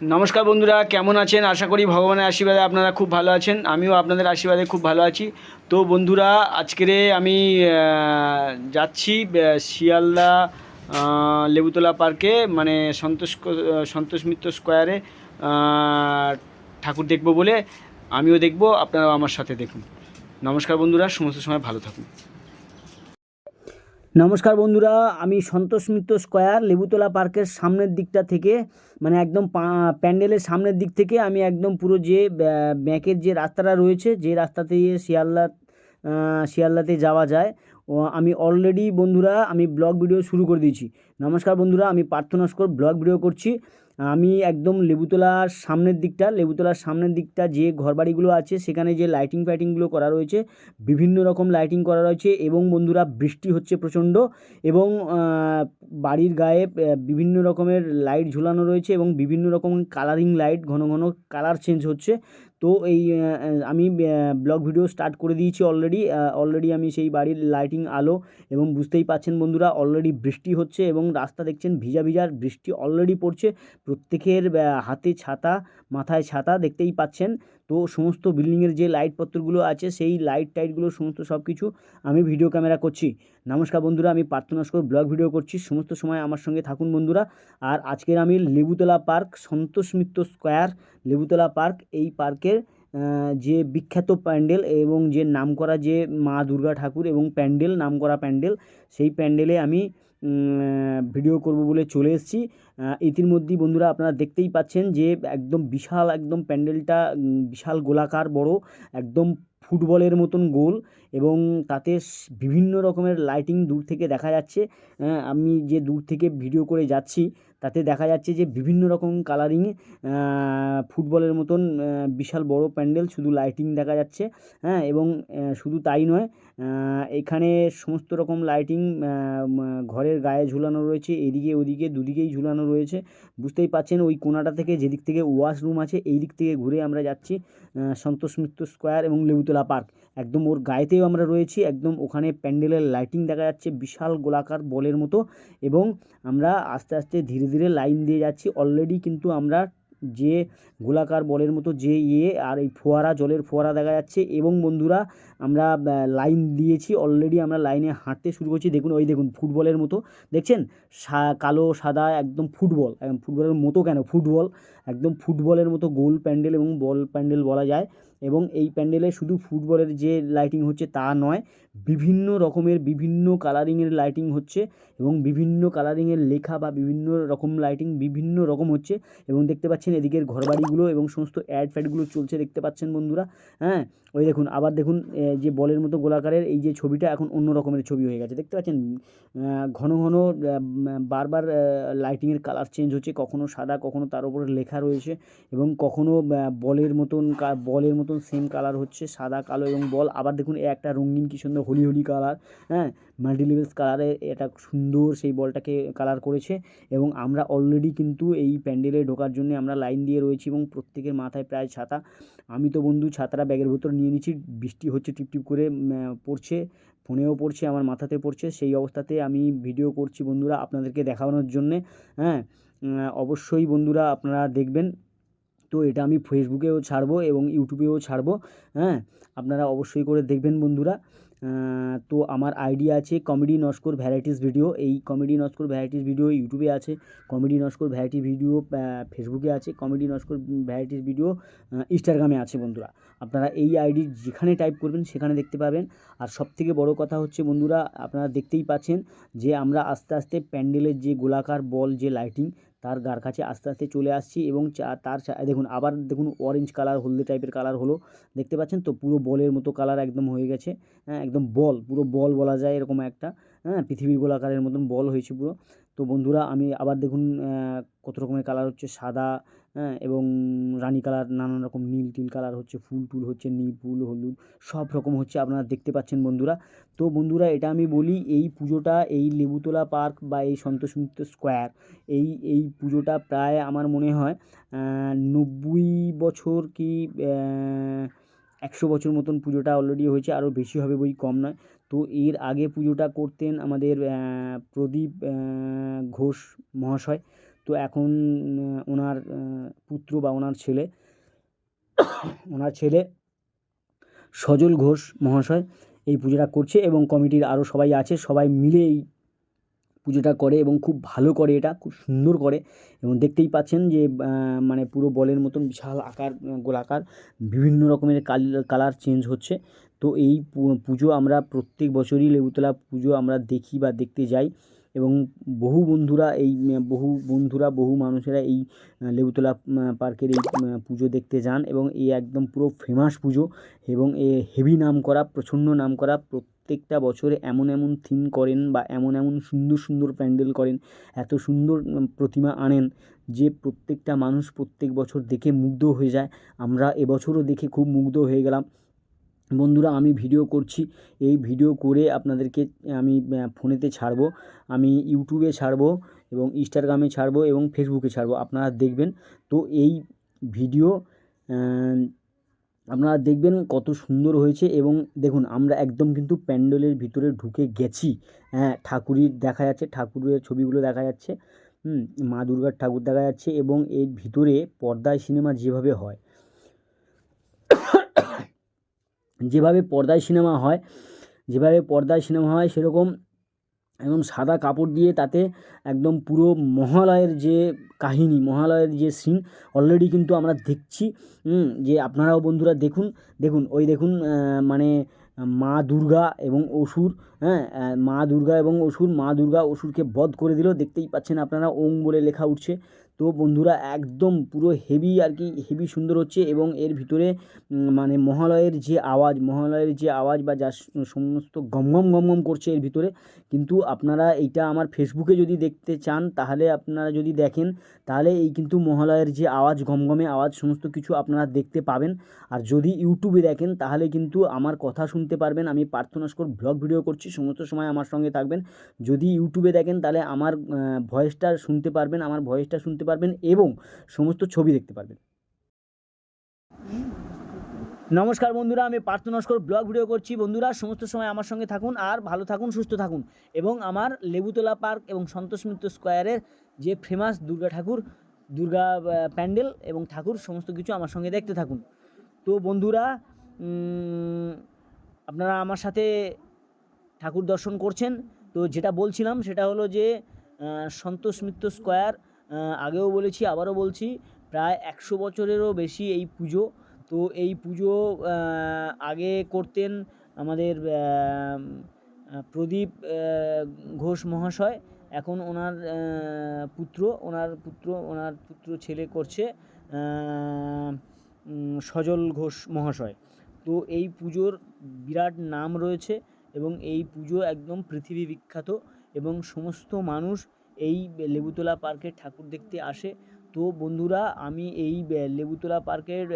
নমস্কার বন্ধুরা, কেমন আছেন? আশা করি ভগবানের আশীর্বাদে আপনারা খুব ভালো আছেন। আমিও আপনাদের আশীর্বাদে খুব ভালো আছি। তো বন্ধুরা, আজকেরে আমি যাচ্ছি শিয়ালদা লেবুতলা পার্কে মানে সন্তোষ সন্তোষ মিত্র স্কোয়ারে ঠাকুর দেখব বলে। আমিও দেখব, আপনারাও আমার সাথে দেখুন। নমস্কার বন্ধুরা, সমস্ত সময় ভালো থাকুন। নমস্কার বন্ধুরা আমি সন্তোষ মিত্র স্কোয়ার লেবুতলা পার্কের সামনের দিকটা থেকে মানে একদম প্যান্ডেলের সামনের দিক থেকে আমি একদম পুরো যে ব্যা- ব্যাঁকের যে রাস্তাটা রয়েছে যে রাস্তাতে আহ, শিয়ালদাতে যাওয়া যায় ও আমি অলরেডি বন্ধুরা আমি ব্লগ ভিডিও শুরু করে দিয়েছি। নমস্কার বন্ধুরা আমি পার্থ নস্কর ব্লগ ভিডিও করছি। আমি একদম লেবুতলার সামনের দিকটা, লেবুতলার সামনের দিকটা যে ঘরবাড়িগুলো আছে, সেখানে যে লাইটিং ফাইটিংগুলো করা রয়েছে, বিভিন্ন রকম লাইটিং করা রয়েছে এবং বন্ধুরা বৃষ্টি হচ্ছে প্রচণ্ড এবং বাড়ির গায়ে বিভিন্ন রকমের লাইট ঝুলানো রয়েছে এবং বিভিন্ন রকম কালারিং লাইট ঘন ঘন কালার চেঞ্জ হচ্ছে। তো এই আমি ব্লগ ভিডিও স্টার্ট করে দিয়েছি অলরেডি অলরেডি আমি সেই বাড়ির লাইটিং আলো এবং বুঝতেই পাচ্ছেন বন্ধুরা অলরেডি বৃষ্টি হচ্ছে এবং রাস্তা দেখছেন ভিজা ভিজার বৃষ্টি অলরেডি পড়ছে, প্রত্যেকের হাতে ছাতা, মাথায় ছাতা দেখতেই পাচ্ছেন। তো সমস্ত বিল্ডিংয়ের যে লাইটপত্রগুলো আছে, সেই লাইট টাইটগুলো সমস্ত সব কিছু আমি ভিডিও ক্যামেরা করছি। নমস্কার বন্ধুরা, আমি পার্থ নস্কর ব্লগ ভিডিও করছি। সমস্ত সময় আমার সঙ্গে থাকুন বন্ধুরা। আর আজকের আমি Lebutala park, Santosh Mitra square Lebutala park, এই পার্কের যে বিখ্যাত প্যান্ডেল এবং যে নামকরা যে মা দুর্গা ঠাকুর এবং প্যান্ডেল, নামকরা প্যান্ডেল, সেই প্যান্ডেলে আমি ভিডিও করব বলে চলে এসেছি। ইতিমধ্যেই বন্ধুরা আপনারা দেখতেই পাচ্ছেন যে একদম বিশাল একদম প্যান্ডেলটা বিশাল গোলাকার বড়, একদম ফুটবলের মতন গোল এবং তাতে বিভিন্ন রকমের লাইটিং দূর থেকে দেখা যাচ্ছে। আমি যে দূর থেকে ভিডিও করে যাচ্ছি তাতে দেখা যাচ্ছে যে বিভিন্ন রকম কালারিং ফুটবলের মতন বিশাল বড় প্যান্ডেল, শুধু লাইটিং দেখা যাচ্ছে হ্যাঁ এবং শুধু তাই নয় এখানে সমস্ত রকম লাইটিং ঘরের গায়ে ঝুলানো রয়েছে, এদিকে ওদিকে দুদিকেই ঝুলানো রয়েছে। বুঝতেই পাচ্ছেন, ওই কোনাটা থেকে যেদিক থেকে ওয়াশরুম আছে এই দিক থেকে ঘুরে আমরা যাচ্ছি সন্তোষ মিত্র স্কোয়ার এবং লেবুতলা পার্ক একদম ওর গায়েতেও আমরা রয়েছি, একদম ওখানে প্যান্ডেলের লাইটিং দেখা যাচ্ছে, বিশাল গোলাকার বলের মতো, এবং আমরা আস্তে আস্তে ধীরে ধীরে ধীরে লাইন দিয়ে যাচ্ছি। অলরেডি কিন্তু আমরা যে গোলাকার বলের মতো যে ইয়ে আর এই ফোয়ারা, জলের ফোয়ারা দেখা যাচ্ছে এবং বন্ধুরা আমরা লাইন দিয়েছি। অলরেডি আমরা লাইনে হাঁটতে শুরু করছি। দেখুন, ওই দেখুন, ফুটবলের মতো। দেখছেন? কালো, সাদা, একদম ফুটবল। ফুটবলের মতো কেন? ফুটবল। একদম ফুটবলের মতো গোল প্যান্ডেল এবং বল প্যান্ডেল বলা যায়। এবং এই প্যান্ডেলে শুধু ফুটবলের যে লাইটিং হচ্ছে তা নয়, বিভিন্ন রকমের, বিভিন্ন কালারিংয়ের লাইটিং হচ্ছে এবং বিভিন্ন কালারিংয়ের লেখা বা বিভিন্ন রকম লাইটিং বিভিন্ন রকম হচ্ছে এবং দেখতে পাচ্ছেন এদিকের ঘরবাড়িগুলো এবং সমস্ত অ্যাড ফ্যাডগুলো চলছে দেখতে পাচ্ছেন বন্ধুরা হ্যাঁ? ওই দেখুন, আবার দেখুন যে বলের মতো গোলাকারের এই যে ছবিটা এখন অন্য রকমের ছবি হয়ে গেছে। দেখতে পাচ্ছেন ঘন ঘন বারবার লাইটিংয়ের কালার চেঞ্জ হচ্ছে। কখনো সাদা, কখনো তার উপরে লেখা রয়েছে এবং কখনো বলের মতন বলের মতন সেম কালার হচ্ছে, সাদা, কালো এবং বল। আবার দেখুন একটা রঙিন কি সুন্দর হলি হলি কালার হ্যাঁ? মাল্টিলিভেলস কালারে এটা সুন্দর সেই বলটাকে কালার করেছে এবং আমরা অলরেডি কিন্তু এই প্যান্ডেলে ঢোকার জন্য আমরা লাইন দিয়ে রয়েছি এবং প্রত্যেকের মাথায় প্রায় ছাতা। আমি তো বন্ধু, ছাতাটা ব্যাগের ভেতর নিয়ে নিচ্ছি, বৃষ্টি হচ্ছে টিপটিপ করে পড়ছে, ফোনেও পড়ছে, আমার মাথাতে পড়ছে। সেই অবস্থাতে আমি ভিডিও করছি বন্ধুরা আপনাদেরকে দেখানোর জন্যে হ্যাঁ? অবশ্যই বন্ধুরা আপনারা দেখবেন। তো এটা আমি ফেসবুকেও ছাড়বো এবং ইউটিউবেও ছাড়বো হ্যাঁ? আপনারা অবশ্যই করে দেখবেন বন্ধুরা। তো আমার আইডি আছে কমেডি নস্কর ভ্যারাইটিস ভিডিও এই কমেডি নস্কর ভ্যারাইটিস ভিডিও ইউটিউবে আছে। কমেডি নস্কর ভ্যারাইটি ভিডিও ফেসবুকে আছে। কমেডি নস্কর ভ্যারাইটিস ভিডিও ইনস্টাগ্রামে আছে বন্ধুরা। আপনারা এই আইডি যেখানে টাইপ করবেন সেখানে দেখতে পাবেন। আর সবথেকে বড় কথা হচ্ছে বন্ধুরা, আপনারা দেখতেই পাচ্ছেন যে আমরা আস্তে আস্তে প্যান্ডেলের যে গোলাকার বল, যে লাইটিং তার গার কাছে আস্তে আস্তে চলে আসছি এবং তার দেখুন, আবার দেখুন অরেঞ্জ কালার হলদে টাইপের কালার হলো। দেখতে পাচ্ছেন তো পুরো বলের মতো কালার একদম হয়ে গেছে। হ্যাঁ একদম বল, পুরো বল বলা যায় এরকম একটা। হ্যাঁ পৃথিবীর গোলাকারের মতন বল হয়েছে পুরো। তো বন্ধুরা আমি আবার দেখুন কত রকমের কালার হচ্ছে, সাদা এবং রানী কালার নানান রকম নীল টিল কালার হচ্ছে, ফুল টুল হচ্ছে, নীল, ফুল, হলুদ, সব রকম হচ্ছে আপনারা দেখতে পাচ্ছেন বন্ধুরা। তো বন্ধুরা এটা আমি বলি, এই পুজোটা এই লেবুতলা পার্ক বা এই সন্তোষ মিত্র স্কোয়ার, এই এই পুজোটা প্রায় আমার মনে হয় নব্বই বছর কি একশো বছর মতন পুজোটা অলরেডি হয়েছে, আরও বেশি হবে বই কম নয়। তো এর আগে পুজোটা করতেন আমাদের প্রদীপ ঘোষ মহাশয়। তো এখন ওনার পুত্র বা ওনার ছেলে ওনার ছেলে সজল ঘোষ মহাশয় এই পুজোটা করছে এবং কমিটির আরও সবাই আছে। সবাই মিলে এই পুজোটা করে এবং খুব ভালো করে এটা, খুব সুন্দর করে। এবং দেখতেই পাচ্ছেন যে মানে পুরো বলের মতন বিশাল আকার, গোলাকার, বিভিন্ন রকমের কালার চেঞ্জ হচ্ছে। তো এই পুজো আমরা প্রত্যেক বছরই লেবুতলা পুজো আমরা দেখি বা দেখতে যাই এবং বহু বন্ধুরা এই, বহু বন্ধুরা, বহু মানুষেরা এই লেবুতলা পার্কের এই পুজো দেখতে যান এবং এই একদম পুরো ফেমাস পুজো এবং এ হেভি নাম করা, প্রচণ্ড নাম করা প্রত্যেকটা বছরে এমন এমন থিম করেন বা এমন এমন সুন্দর সুন্দর প্যান্ডেল করেন, এত সুন্দর প্রতিমা আনেন যে প্রত্যেকটা মানুষ প্রত্যেক বছর দেখে মুগ্ধ হয়ে যায়। আমরা এবছরও দেখে খুব মুগ্ধ হয়ে গেলাম। বন্ধুরা, আমি ভিডিও করছি। এই ভিডিও করে আপনাদেরকে আমি ফোনেতে ছাড়বো, আমি ইউটিউবে ছাড়বো এবং ইনস্টাগ্রামে ছাড়বো এবং ফেসবুকে ছাড়বো। আপনারা দেখবেন, তো এই ভিডিও আপনারা দেখবেন কত সুন্দর হয়েছে এবং দেখুন, আমরা একদম কিন্তু প্যান্ডেলের ভিতরে ঢুকে গেছি। হ্যাঁ ঠাকুরের দেখা যাচ্ছে, ঠাকুরের ছবিগুলো দেখা যাচ্ছে। মা দুর্গার ঠাকুর দেখা যাচ্ছে এবং এর ভিতরে পর্দায় সিনেমা যেভাবে হয় যেভাবে পর্দায় সিনেমা হয়, যেভাবে পর্দায় সিনেমা হয় সেরকম একদম সাদা কাপড় দিয়ে তাতে একদম পুরো মহালয়ের যে কাহিনী, মহালয়ের যে সিন অলরেডি কিন্তু আমরা দেখছি। যে আপনারাও বন্ধুরা দেখুন দেখুন, ওই দেখুন মানে মা দুর্গা এবং অসুর হ্যাঁ মা দুর্গা এবং অসুর, মা দুর্গা অসুরকে বধ করে দিল। দেখতেই পাচ্ছেন আপনারা ওং বলে লেখা উঠছে। তো বন্ধুরা একদম পুরো হেভি আর কি হেভি সুন্দর হচ্ছে এবং এর ভিতরে মানে মহালয়ের যে আওয়াজ, মহালয়ের যে আওয়াজ বা যা সমস্ত গম গম গম গম করছে এর ভিতরে। কিন্তু আপনারা এইটা আমার ফেসবুকে যদি দেখতে চান, তাহলে আপনারা যদি দেখেন, তাহলে এই কিন্তু মহালয়ের যে আওয়াজ, গমগমে আওয়াজ, সমস্ত কিছু আপনারা দেখতে পাবেন। আর যদি ইউটিউবে দেখেন, তাহলে কিন্তু আমার কথা শুনতে পারবেন। আমি পার্থনাস্কর ব্লগ ভিডিও করছি, সমস্ত সময় আমার সঙ্গে থাকবেন। যদি ইউটিউবে দেখেন, তাহলে আমার ভয়েসটা শুনতে পারবেন, আমার ভয়েসটা শুনতে পারবেন এবং সমস্ত ছবি দেখতে পারবেন। নমস্কার বন্ধুরা, আমি পার্থ নস্কর ব্লগ ভিডিও করছি। বন্ধুরা, সমস্ত সময় আমার সঙ্গে থাকুন আর ভালো থাকুন, সুস্থ থাকুন। এবং আমার লেবুতলা পার্ক এবং সন্তোষ মিত্র স্কোয়ারের যে ফেমাস দুর্গা ঠাকুর, দুর্গা প্যান্ডেল এবং ঠাকুর, সমস্ত কিছু আমার সঙ্গে দেখতে থাকুন। তো বন্ধুরা আপনারা আমার সাথে ঠাকুর দর্শন করছেন। তো যেটা বলছিলাম সেটা হলো যে সন্তোষ মিত্র স্কোয়ার আগেও বলেছি, আবারও বলছি, প্রায় একশো বছরেরও বেশি এই পুজো। তো এই পুজো আগে করতেন আমাদের প্রদীপ ঘোষ মহাশয়। এখন ওনার পুত্র ওনার পুত্র ওনার পুত্র ছেলে করছে সজল ঘোষ মহাশয়। তো এই পুজোর বিরাট নাম রয়েছে এবং এই পুজো একদম পৃথিবী বিখ্যাত এবং সমস্ত মানুষ এই লেবুতলা পার্কে ঠাকুর দেখতে আসে। তো বন্ধুরা আমি এই লেবুতলা পার্কের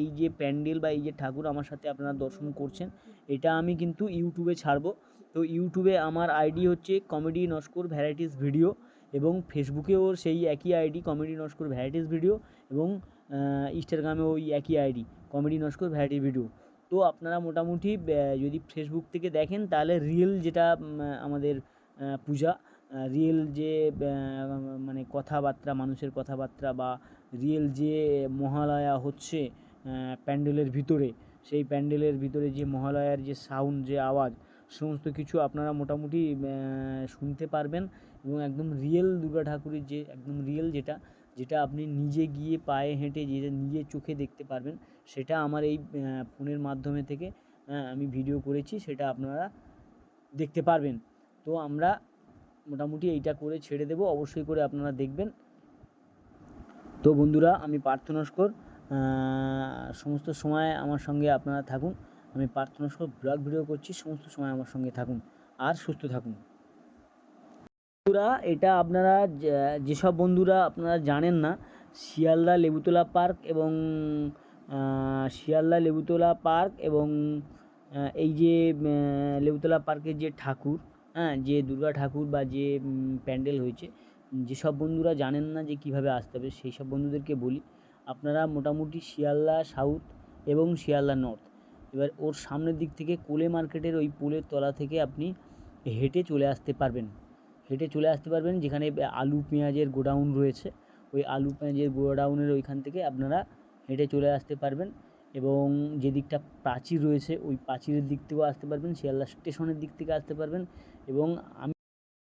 এই যে প্যান্ডেল বা এই যে ঠাকুর আমার সাথে আপনারা দর্শন করছেন এটা আমি কিন্তু ইউটিউবে ছাড়বো। তো ইউটিউবে আমার আইডি হচ্ছে কমেডি নস্কর ভ্যারাইটিস ভিডিও এবং ফেসবুকেও সেই একই ID comedy Naskar varieties video এবং আহ, ইনস্টাগ্রামেও ওই একই ID comedy Naskar variety video. তো আপনারা মোটামুটি যদি ফেসবুক থেকে দেখেন তাহলে রিয়েল যেটা আমাদের পূজা রিয়েল যে মানে কথাবার্তা, মানুষের কথাবার্তা বা রিয়েল যে মহালয়া হচ্ছে প্যান্ডেলের ভিতরে, সেই প্যান্ডেলের ভিতরে যে মহালয়ার যে সাউন্ড যে আওয়াজ, সমস্ত কিছু আপনারা মোটামুটি শুনতে পারবেন এবং একদম রিয়েল দুর্গা ঠাকুরের যে, একদম রিয়েল যেটা যেটা আপনি নিজে গিয়ে পায়ে হেঁটে, যেটা নিজে চোখে দেখতে পারবেন, সেটা আমার এই ফোনের মাধ্যমে থেকে আমি ভিডিও করেছি, সেটা আপনারা দেখতে পারবেন। তো আমরা মোটামুটি এইটা করে ছেড়ে দেবো, অবশ্যই করে আপনারা দেখবেন। তো বন্ধুরা, আমি পার্থ নস্কর সমস্ত সময় আমার সঙ্গে আপনারা থাকুন। আমি পার্থ নস্কর ব্লগ ভিডিও করছি, সমস্ত সময় আমার সঙ্গে থাকুন আর সুস্থ থাকুন। বন্ধুরা, এটা আপনারা যেসব বন্ধুরা আপনারা জানেন না, শিয়ালদা লেবুতলা পার্ক এবং শিয়ালদা লেবুতলা পার্ক এবং এই যে লেবুতলা পার্কের যে ঠাকুর হ্যাঁ যে দুর্গা ঠাকুর বা যে প্যান্ডেল হয়েছে যেসব বন্ধুরা জানেন না যে কীভাবে আসতে হবে, সেই সব বন্ধুদেরকে বলি, আপনারা মোটামুটি শিয়ালদা সাউথ এবং শিয়ালদা নর্থ এবার ওর সামনের দিক থেকে কোলে মার্কেটের ওই পোলের তলা থেকে আপনি হেঁটে চলে আসতে পারবেন, হেঁটে চলে আসতে পারবেন, যেখানে আলু পেঁয়াজের গোডাউন রয়েছে, ওই আলু পেঁয়াজের গোডাউনের ওইখান থেকে আপনারা হেঁটে চলে আসতে পারবেন এবং যে দিকটা প্রাচীর রয়েছে, ওই প্রাচীরের দিক থেকেও আসতে পারবেন, শিয়ালদা স্টেশনের দিক থেকে আসতে পারবেন এবং আমি